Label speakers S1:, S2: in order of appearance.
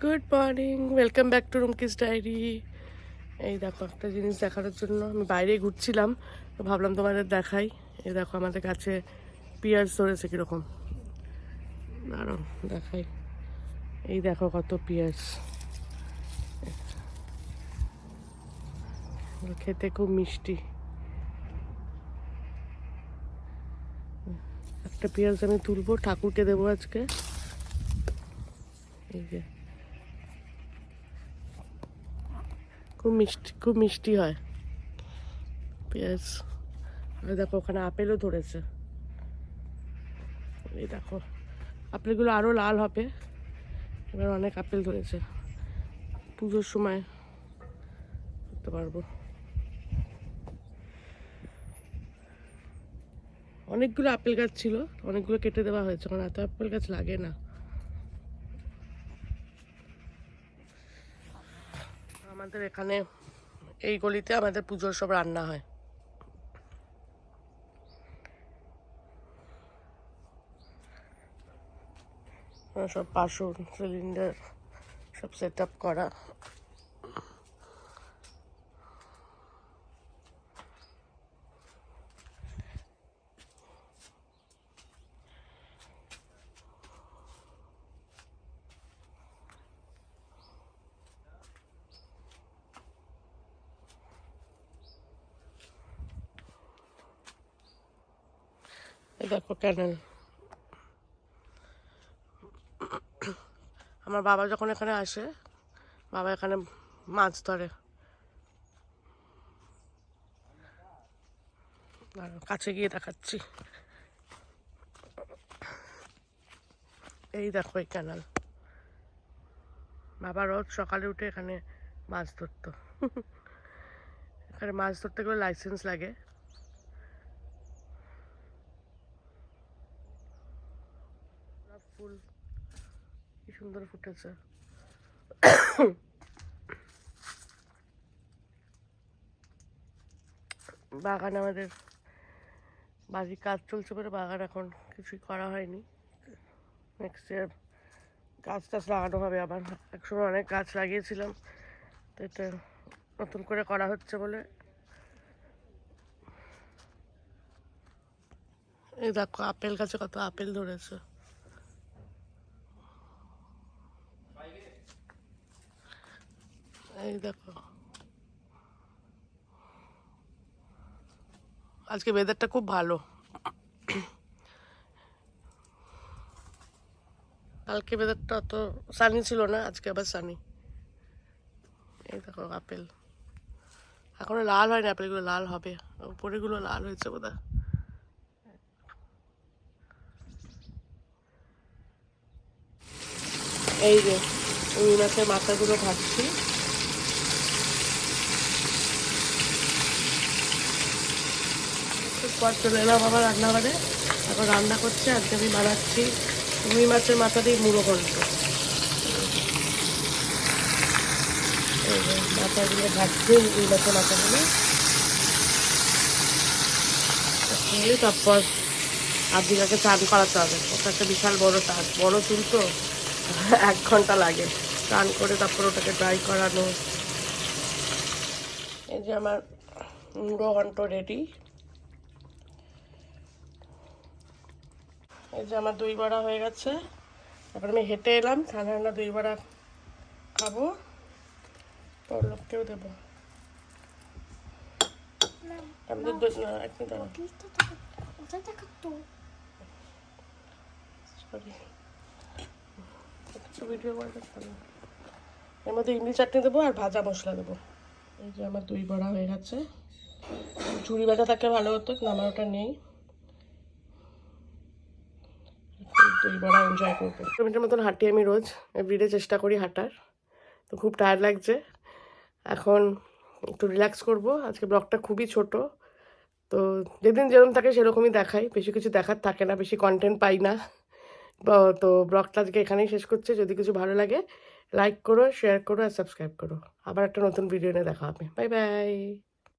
S1: Good morning welcome back to Rumki's diary এই দেখো, একটা জিনিস দেখানোর জন্য আমি বাইরে ঘুরছিলাম, তো ভাবলাম তোমাদের দেখাই। এই দেখো, আমাদের কাছে পিঁয়াজ ধরেছে কীরকম। দাঁড়ো দেখাই। এই দেখো কত পেঁয়াজ। খেতে খুব মিষ্টি। একটা পেঁয়াজ আমি তুলবো, ঠাকুরকে দেবো আজকে। এই যে। খুব মিষ্টি খুব মিষ্টি হয়। পেঁয়াজ। আর দেখো, ওখানে আপেলও ধরেছে। এই দেখো, আপেলগুলো আরও লাল হবে। এবার অনেক আপেল ধরেছে। পুজোর সময় করতে পারব। অনেকগুলো আপেল গাছ ছিল, অনেকগুলো কেটে দেওয়া হয়েছে। কারণ এত আপেল গাছ লাগে না। আমাদের এখানে এই গলিতে আমাদের পুজোর সব রান্না হয়। সব বাসন সিলিন্ডার সব সেট আপ করা। দেখো ক্যানেল আমার বাবা যখন এখানে আসে, বাবা এখানে মাছ ধরে। কাছে গিয়ে দেখাচ্ছি। এই দেখো এই ক্যানাল বাবা রোজ সকালে উঠে এখানে মাছ ধরতো। এখানে মাছ ধরতে গেলে লাইসেন্স লাগে। ফুল। কি সুন্দর ফুটেছে। বাগান আমাদের বাড়ির কাজ চলছে বলে বাগান এখন কিছুই করা হয়নি। নেক্সট ইয়ার গাছ টাছ লাগানো হবে আবার। একসময় অনেক গাছ লাগিয়েছিলাম, তো এটা নতুন করে করা হচ্ছে বলে। এই দেখো, আপেল গাছে কত আপেল ধরেছে। এই দেখো। আজকে ওয়েদারটা খুব ভালো। কালকে ওয়েদারটা অত সানি ছিল না, আজকে আবার সানি এই দেখো, আপেল। এখনও লাল হয়নি, আপেলগুলো লাল হবে। উপরেগুলো লাল হয়েছে বোধ এই যে, রুই মাথাগুলো ভাজছি। একটু পর চলে এলাম আবার রান্নাঘরে এখন রান্না করছে, আজকে আমি বানাচ্ছি রুই মাছের মাথা দিয়ে মুড়ো ঘন্ট মাথাগুলো ভাজছি রুই মাছের মাথাগুলো তারপর আদিকাকে চান করাতে হবে। ওটা একটা বিশাল বড় কাজ বড় চুল তো এক ঘণ্টা লাগে। স্নান করে তারপর ওটাকে ড্রাই করানো। এই যে আমার মুড়ো ঘন্ট রেডি এই যে আমার দই বড়া হয়ে গেছে। তারপর আমি হেঁটে এলাম ঠান্ডা ঠান্ডা দই বড়া খাব। তোর লোককেও দেবো। এর মধ্যে ইমলি চাটনি দেবো আর ভাজা মশলা দেবো। এই যে আমার দই বড়া হয়ে গেছে। ঝুড়ি ভাজা থাকলে ভালো হতো, কিন্তু আমার ওটা নেই। বড়া এনজয় করব। কিলোমিটার মতন হাঁটি আমি রোজ এভরিডে চেষ্টা করি হাঁটার। তো খুব টায়ার্ড লাগছে। এখন একটু রিল্যাক্স করব। আজকে ব্লগটা খুবই ছোট। তো যেদিন যেরকম থাকে সেরকমই দেখাই। বেশি কিছু দেখার থাকে না, বেশি কন্টেন্ট পাই না। তো ব্লগটা আজকে এখানেই শেষ করছে। যদি কিছু ভালো লাগে লাইক করো শেয়ার করো, আর সাবস্ক্রাইব করো। আবার একটা নতুন ভিডিও নিয়ে দেখা হবে। Bye bye